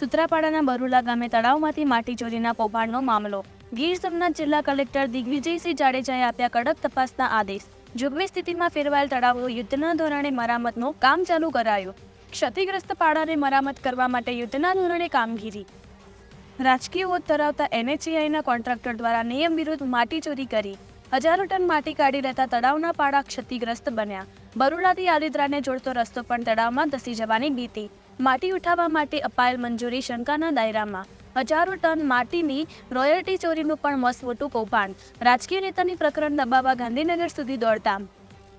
સુત્રાપાડાના બરુલા ગામે તળાવમાંથી માટી ચોરીના કૌભાંડનો મામલો. ગીર સોમનાથ જિલ્લા કલેક્ટર દિગ્વિજયસિંહ જાડેજાએ આપ્યા કડક તપાસના આદેશ. જોગવી સ્થિતિમાં ફેરવાયેલ તળાવો યુદ્ધના ધોરણે મરામતનું કામ ચાલુ કરાયું. ક્ષતિગ્રસ્ત પાડાને મરામત કરવા માટે યુદ્ધના ધોરણે કામગીરી. રાજકીય હોદ ધરાવતા એનએચએઆઈના કોન્ટ્રાક્ટર દ્વારા નિયમ વિરુદ્ધ માટી ચોરી કરી. હજારો ટન માટી કાઢી લેતા તળાવના પાડા ક્ષતિગ્રસ્ત બન્યા. બરુડાથી આલિદ્રાને જોડતો રસ્તો પણ તળાવમાં ધસી જવાની ભીતિ. માટી ઉઠાવવા માટે અપાયેલ મંજૂરી શંકાના દાયરામાં. હજારો ટન માટીની રોયલ્ટી ચોરીનું પણ મસ્ત મોટું કૌભાંડ. રાજકીય નેતાની પ્રકરણ દબાવવા ગાંધીનગર સુધી દોડતા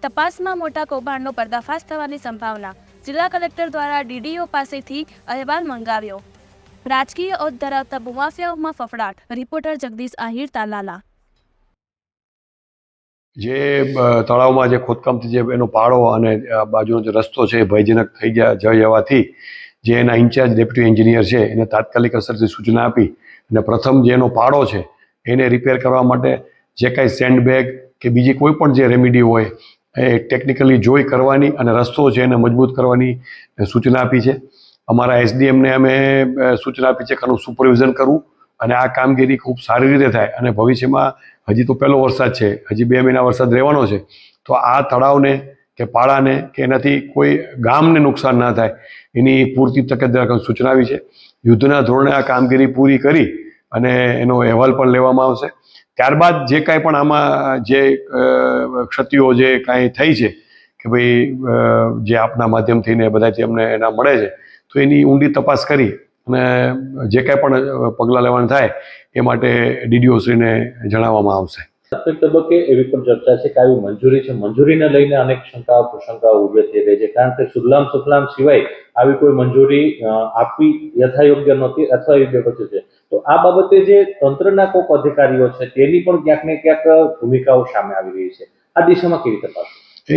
તપાસમાં મોટા કૌભાંડનો પર્દાફાશ થવાની સંભાવના. જિલ્લા કલેક્ટર દ્વારા ડીડીઓ પાસેથી અહેવાલ મંગાવ્યો. રાજકીય ઓત ધરાવતા ભૂમાફિયાઓમાં ફફડાટ. રિપોર્ટર જગદીશ આહિર તાલાલા. જે તળાવમાં જે ખોદકામથી જે એનો પાળો અને બાજુનો જે રસ્તો છે ભયજનક થઈ ગયા, જઈ જવાથી જે એના ઇન્ચાર્જ ડેપ્યુટી એન્જિનિયર છે એને તાત્કાલિક અસરથી સૂચના આપી અને પ્રથમ જે એનો પાળો છે એને રિપેર કરવા માટે જે કાંઈ સેન્ડ બેગ કે બીજી કોઈ પણ જે રેમેડી હોય એ ટેકનિકલી જોઈ કરવાની અને રસ્તો છે એને મજબૂત કરવાની સૂચના આપી છે. અમારા એસડીએમને અમે સૂચના આપી છે કે સુપરવિઝન કરવું. અને આ કામગીરી ખૂબ સારી રીતે થાય અને ભવિષ્યમાં હજી તો પહેલો વરસાદ છે, હજી બે મહિના વરસાદ રહેવાનો છે, તો આ તળાવને કે પાળાને કે એનાથી કોઈ ગામને નુકસાન ના થાય એની પૂરતી તકેદારી સૂચનાવી છે. યુદ્ધના ધોરણે આ કામગીરી પૂરી કરી અને એનો અહેવાલ પણ લેવામાં આવશે. ત્યારબાદ જે કાંઈ પણ આમાં જે ક્ષતિઓ જે કાંઈ થઈ છે કે ભાઈ જે આપના માધ્યમથી ને બધાથી અમને એના મળે છે, તો એની ઊંડી તપાસ કરી અને જે કાંઈ પણ પગલાં લેવાનું થાય, એ માટે ડીડીઓશ્રીને જણાવવામાં આવશે. તબક્કે એવી પણ ચર્ચા છે કે આવી મંજૂરી છે. મંજૂરીને લઈને અનેક શંકાઓ કુશંકાઓ ઊભી થઈ રહી છે. કારણ કે સુદલામ સુફલામ સિવાય આવી કોઈ મંજૂરી આપવી યથાયોગ્ય નહોતી અથવા યોગ્ય પછી છે. તો આ બાબતે જે તંત્રના કોઈક અધિકારીઓ છે, તેની પણ ક્યાંક ને ક્યાંક ભૂમિકાઓ સામે આવી રહી છે. આ દિશામાં કેવી તપાસ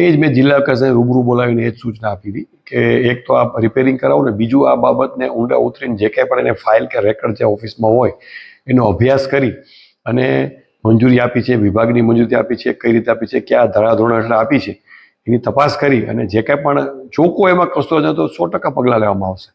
એ જ મેં જિલ્લા કક્ષાએ રૂબરૂ બોલાવીને એ જ સૂચના આપી હતી કે એક તો આ રિપેરિંગ કરાવો ને બીજું આ બાબતને ઊંડા ઉતરીને જે કાંઈ પણ એને ફાઇલ કે રેકર્ડ જે ઓફિસમાં હોય, એનો અભ્યાસ કરી અને મંજૂરી આપી છે, વિભાગની મંજૂરી આપી છે, કઈ રીતે આપી છે, કયા ધારાધોરણ હેઠળ આપી છે, એની તપાસ કરી અને જે કાંઈ પણ ચોખ્ખો એમાં હશે તો સો ટકા પગલાં લેવામાં આવશે.